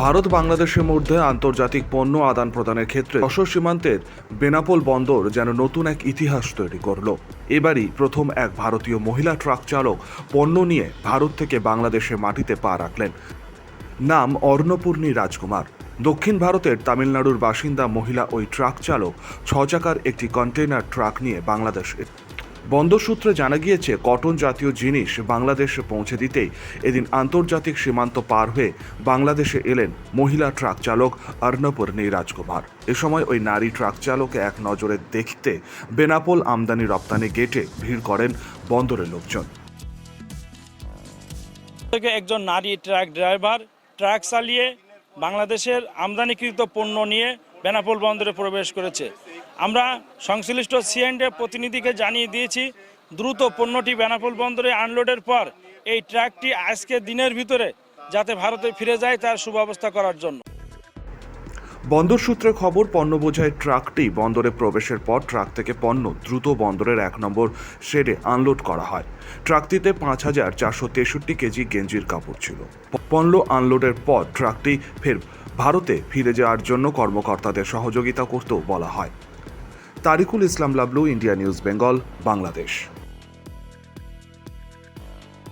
ভারত বাংলাদেশের মধ্যে আন্তর্জাতিক পণ্য আদান প্রদানের ক্ষেত্রে যশোর সীমান্তের বেনাপোল বন্দর যেন নতুন এক ইতিহাস তৈরি করল। এবারই প্রথম এক ভারতীয় মহিলা ট্রাক চালক পণ্য নিয়ে ভারত থেকে বাংলাদেশের মাটিতে পা রাখলেন। নাম অর্ণপূর্ণী রাজকুমার। দক্ষিণ ভারতের তামিলনাড়ুর বাসিন্দা মহিলা ওই ট্রাক চালক ছ চাকার একটি কন্টেইনার ট্রাক নিয়ে বাংলাদেশে বন্দর সূত্রে জানা গিয়েছে, কটন জাতীয় জিনিস বাংলাদেশে পৌঁছে দিতেই এদিন আন্তর্জাতিক সীমান্ত পার হয়ে বাংলাদেশে এলেন মহিলা ট্রাক চালক অর্ণপূর্ণী রাজকুমার। এ সময় ওই নারী ট্রাক চালকে এক নজরে দেখতে বেনাপোল আমদানি রপ্তানি গেটে ভিড় করেন বন্দরের লোকজন। থেকে একজন নারী ট্রাক ড্রাইভার, ট্রাক চালিয়ে বাংলাদেশের আমদানিকৃত পণ্য নিয়ে বেনাপোল বন্দরে প্রবেশ করেছে। আমরা সংশ্লিষ্ট সিএনডে প্রতিনিধিকে জানিয়ে দিয়েছি, দ্রুত পণ্যটি বেনাপোল বন্দরে আনলোডের পর এই ট্রাকটি আজকে দিনের ভিতরে যাতে ভারতে ফিরে যায় তার সুব্যবস্থা করার জন্য। বন্দর সূত্রে খবর, পণ্য বোঝাই ট্রাকটি বন্দরে প্রবেশের পর ট্রাক থেকে পণ্য দ্রুত বন্দরের এক নম্বর শেডে আনলোড করা হয়। ট্রাকটিতে পাঁচ হাজার চারশো তেষট্টি কেজি গেঞ্জির কাপড় ছিল। পণ্য আনলোডের পর ট্রাকটি ফের ভারতে ফিরে যাওয়ার জন্য কর্মকর্তাদের সহযোগিতা করতেও বলা হয়। Tariqul Islam Lablu India News Bengal Bangladesh.